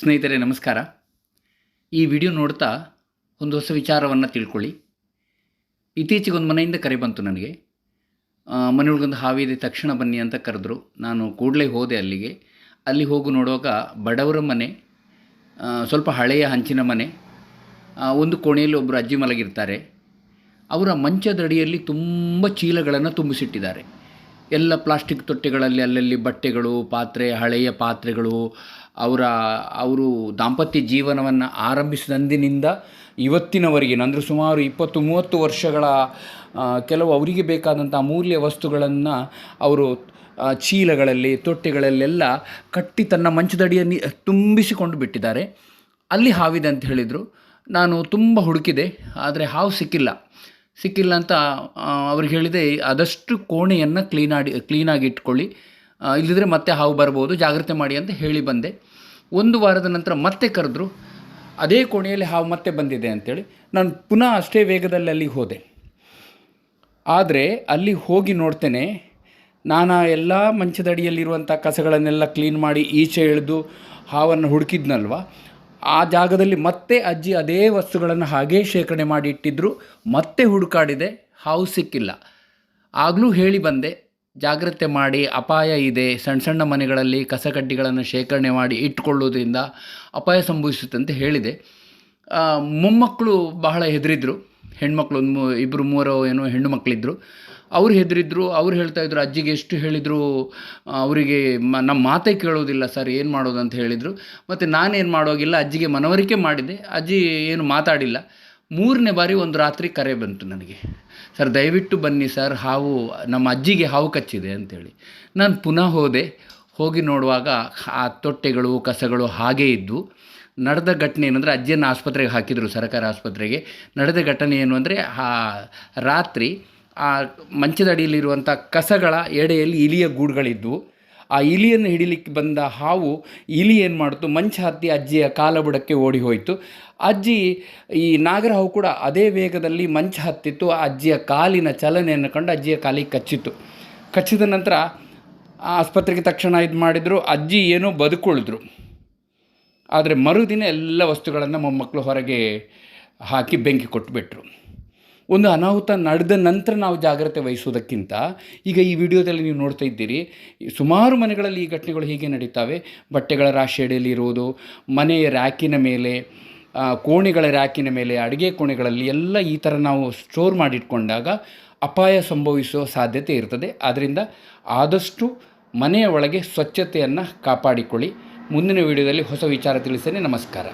ಸ್ನೇಹಿತರೆ, ನಮಸ್ಕಾರ. ಈ ವಿಡಿಯೋ ನೋಡ್ತಾ ಒಂದು ಹೊಸ ವಿಚಾರವನ್ನು ತಿಳ್ಕೊಳ್ಳಿ. ಇತ್ತೀಚೆಗೆ ಒಂದು ಮನೆಯಿಂದ ಕರೆ ಬಂತು ನನಗೆ. ಮನೆಯೊಳಗೊಂದು ಹಾವಿದೆ ತಕ್ಷಣ ಬನ್ನಿ ಅಂತ ಕರೆದ್ರು. ನಾನು ಕೂಡಲೇ ಹೋದೆ ಅಲ್ಲಿಗೆ. ಅಲ್ಲಿ ಹೋಗಿ ನೋಡುವಾಗ ಬಡವರ ಮನೆ ಸ್ವಲ್ಪ ಹಳೆಯ ಹಂಚಿನ ಮನೆ ಒಂದು ಕೋಣೆಯಲ್ಲಿ ಒಬ್ಬರು ಅಜ್ಜಿ ಮಲಗಿರ್ತಾರೆ. ಅವರ ಮಂಚದಡಿಯಲ್ಲಿ ತುಂಬ ಚೀಲಗಳನ್ನು ತುಂಬಿಸಿಟ್ಟಿದ್ದಾರೆ. ಎಲ್ಲ ಪ್ಲಾಸ್ಟಿಕ್ ತೊಟ್ಟೆಗಳಲ್ಲಿ ಅಲ್ಲಲ್ಲಿ ಬಟ್ಟೆಗಳು, ಪಾತ್ರೆ, ಹಳೆಯ ಪಾತ್ರೆಗಳು, ಅವರ, ಅವರು ದಾಂಪತ್ಯ ಜೀವನವನ್ನು ಆರಂಭಿಸಿದಂದಿನಿಂದ ಇವತ್ತಿನವರೆಗೆ, ಅಂದರೆ ಸುಮಾರು ಇಪ್ಪತ್ತು, ಮೂವತ್ತು ವರ್ಷಗಳ ಕೆಲವು ಅವರಿಗೆ ಬೇಕಾದಂಥ ಅಮೂಲ್ಯ ವಸ್ತುಗಳನ್ನು ಅವರು ಚೀಲಗಳಲ್ಲಿ, ತೊಟ್ಟೆಗಳಲ್ಲೆಲ್ಲ ಕಟ್ಟಿ ತನ್ನ ಮಂಚದಡಿಯನ್ನು ತುಂಬಿಸಿಕೊಂಡು ಬಿಟ್ಟಿದ್ದಾರೆ. ಅಲ್ಲಿ ಹಾವಿದೆ ಅಂತ ಹೇಳಿದರು. ನಾನು ತುಂಬ ಹುಡುಕಿದೆ, ಆದರೆ ಹಾವು ಸಿಕ್ಕಿಲ್ಲ. ಸಿಕ್ಕಿಲ್ಲ ಅಂತ ಆ, ಅವ್ರಿಗೆ ಹೇಳಿದೆ ಆದಷ್ಟು ಕೋಣೆಯನ್ನು ಕ್ಲೀನಾಡಿ ಕ್ಲೀನಾಗಿ ಇಟ್ಕೊಳ್ಳಿ. ಆ, ಇಲ್ಲದಿದ್ದರೆ ಮತ್ತೆ ಹಾವು ಬರ್ಬೋದು ಜಾಗ್ರತೆ ಮಾಡಿ ಅಂತ ಹೇಳಿ ಬಂದೆ. ಒಂದು ವಾರದ ನಂತರ ಮತ್ತೆ ಕರೆದ್ರು ಅದೇ ಕೋಣೆಯಲ್ಲಿ ಹಾವು ಮತ್ತೆ ಬಂದಿದೆ ಅಂತೇಳಿ. ನಾನು ಪುನಃ ಅಷ್ಟೇ ವೇಗದಲ್ಲಿ ಅಲ್ಲಿಗೆ ಹೋದೆ. ಆದರೆ ಅಲ್ಲಿ ಹೋಗಿ ನೋಡ್ತೇನೆ ನಾನು ಎಲ್ಲ ಮಂಚದಡಿಯಲ್ಲಿರುವಂಥ ಕಸಗಳನ್ನೆಲ್ಲ ಕ್ಲೀನ್ ಮಾಡಿ ಈಚೆ ಎಳೆದು ಹಾವನ್ನು ಹುಡುಕಿದ್ನಲ್ವ? ಆ ಜಾಗದಲ್ಲಿ ಮತ್ತೆ ಅಜ್ಜಿ ಅದೇ ವಸ್ತುಗಳನ್ನು ಹಾಗೇ ಶೇಖರಣೆ ಮಾಡಿ ಇಟ್ಟಿದ್ದರು ಮತ್ತೆ ಹುಡುಕಾಡಿದೆ. ಹಾವು ಸಿಕ್ಕಿಲ್ಲ. ಆಗಲೂ ಹೇಳಿ ಬಂದೆ, ಜಾಗ್ರತೆ ಮಾಡಿ, ಅಪಾಯ ಇದೆ. ಸಣ್ಣ ಸಣ್ಣ ಮನೆಗಳಲ್ಲಿ ಕಸಕಡ್ಡಿಗಳನ್ನು ಶೇಖರಣೆ ಮಾಡಿ ಇಟ್ಕೊಳ್ಳೋದ್ರಿಂದ ಅಪಾಯ ಸಂಭವಿಸುತ್ತಂತೆ ಹೇಳಿದೆ. ಮೊಮ್ಮಕ್ಕಳು ಬಹಳ ಹೆದರಿದ್ರು. ಹೆಣ್ಮಕ್ಳು ಒಂದು ಇಬ್ಬರು ಮೂವರು ಏನೋ ಹೆಣ್ಣು ಮಕ್ಕಳಿದ್ರು. ಅವ್ರು ಹೆದರಿದ್ರು, ಅವ್ರು ಹೇಳ್ತಾ ಇದ್ರು, ಅಜ್ಜಿಗೆ ಎಷ್ಟು ಹೇಳಿದ್ರು ಅವರಿಗೆ ಮ ನಮ್ಮ ಮಾತೇ ಕೇಳೋದಿಲ್ಲ ಸರ್, ಏನು ಮಾಡೋದು ಅಂತ ಹೇಳಿದರು. ಮತ್ತು ನಾನೇನು ಮಾಡೋಗಿಲ್ಲ, ಅಜ್ಜಿಗೆ ಮನವರಿಕೆ ಮಾಡಿದೆ. ಅಜ್ಜಿ ಏನು ಮಾತಾಡಿಲ್ಲ. ಮೂರನೇ ಬಾರಿ ಒಂದು ರಾತ್ರಿ ಕರೆ ಬಂತು ನನಗೆ. ಸರ್, ದಯವಿಟ್ಟು ಬನ್ನಿ ಸರ್, ಹಾವು, ನಮ್ಮ ಅಜ್ಜಿಗೆ ಹಾವು ಕಚ್ಚಿದೆ ಅಂತೇಳಿ. ನಾನು ಪುನಃ ಹೋದೆ. ಹೋಗಿ ನೋಡುವಾಗ ಆ ತೊಟ್ಟೆಗಳು, ಕಸಗಳು ಹಾಗೇ ಇದ್ವು ನಡೆದ ಘಟನೆ ಏನಂದರೆ ಅಜ್ಜಿಯನ್ನು ಆಸ್ಪತ್ರೆಗೆ ಹಾಕಿದರು, ಸರ್ಕಾರಿ ಆಸ್ಪತ್ರೆಗೆ. ನಡೆದ ಘಟನೆ ಏನು ಅಂದರೆ, ಆ ರಾತ್ರಿ ಆ ಮಂಚದ ಅಡಿಯಲ್ಲಿರುವಂಥ ಕಸಗಳ ಎಡೆಯಲ್ಲಿ ಇಲಿಯ ಗೂಡುಗಳಿದ್ವು ಆ ಇಲಿಯನ್ನು ಹಿಡಿಲಿಕ್ಕೆ ಬಂದ ಹಾವು ಇಲಿ ಏನು ಮಾಡಿತು? ಮಂಚ ಹತ್ತಿ ಅಜ್ಜಿಯ ಕಾಲ ಬುಡಕ್ಕೆ ಓಡಿ ಹೋಯಿತು ಅಜ್ಜಿ, ಈ ನಾಗರ ಹಾವು ಕೂಡ ಅದೇ ವೇಗದಲ್ಲಿ ಮಂಚ ಹತ್ತಿತ್ತು. ಆ ಅಜ್ಜಿಯ ಕಾಲಿನ ಚಲನೆಯನ್ನು ಕಂಡು ಅಜ್ಜಿಯ ಕಾಲಿಗೆ ಕಚ್ಚಿತು ಕಚ್ಚಿದ ನಂತರ ಆಸ್ಪತ್ರೆಗೆ ತಕ್ಷಣ ಇದು ಮಾಡಿದರು. ಅಜ್ಜಿ ಏನೋ ಬದುಕುಳಿದ್ರು. ಆದರೆ ಮರುದಿನ ಎಲ್ಲ ವಸ್ತುಗಳನ್ನು ಮೊಮ್ಮಕ್ಕಳು ಹೊರಗೆ ಹಾಕಿ ಬೆಂಕಿ ಕೊಟ್ಟುಬಿಟ್ರು ಒಂದು ಅನಾಹುತ ನಡೆದ ನಂತರ ನಾವು ಜಾಗ್ರತೆ ವಹಿಸೋದಕ್ಕಿಂತ ಈಗ ಈ ವಿಡಿಯೋದಲ್ಲಿ ನೀವು ನೋಡ್ತಾ ಇದ್ದೀರಿ, ಸುಮಾರು ಮನೆಗಳಲ್ಲಿ ಈ ಘಟನೆಗಳು ಹೀಗೆ ನಡೀತಾವೆ. ಬಟ್ಟೆಗಳ ರಾಶಿ ಇರುವುದು, ಮನೆಯ ರ್ಯಾಕಿನ ಮೇಲೆ ಕೋಣೆಗಳ ರ್ಯಾಕಿನ ಮೇಲೆ, ಅಡುಗೆ ಕೋಣೆಗಳಲ್ಲಿ ಎಲ್ಲ ಈ ಥರ ನಾವು ಸ್ಟೋರ್ ಮಾಡಿಟ್ಕೊಂಡಾಗ ಅಪಾಯ ಸಂಭವಿಸುವ ಸಾಧ್ಯತೆ ಇರ್ತದೆ. ಆದ್ದರಿಂದ ಆದಷ್ಟು ಮನೆಯ ಒಳಗೆ ಸ್ವಚ್ಛತೆಯನ್ನು ಕಾಪಾಡಿಕೊಳ್ಳಿ. ಮುಂದಿನ ವಿಡಿಯೋದಲ್ಲಿ ಹೊಸ ವಿಚಾರ ತಿಳಿಸ್ತೇನೆ. ನಮಸ್ಕಾರ.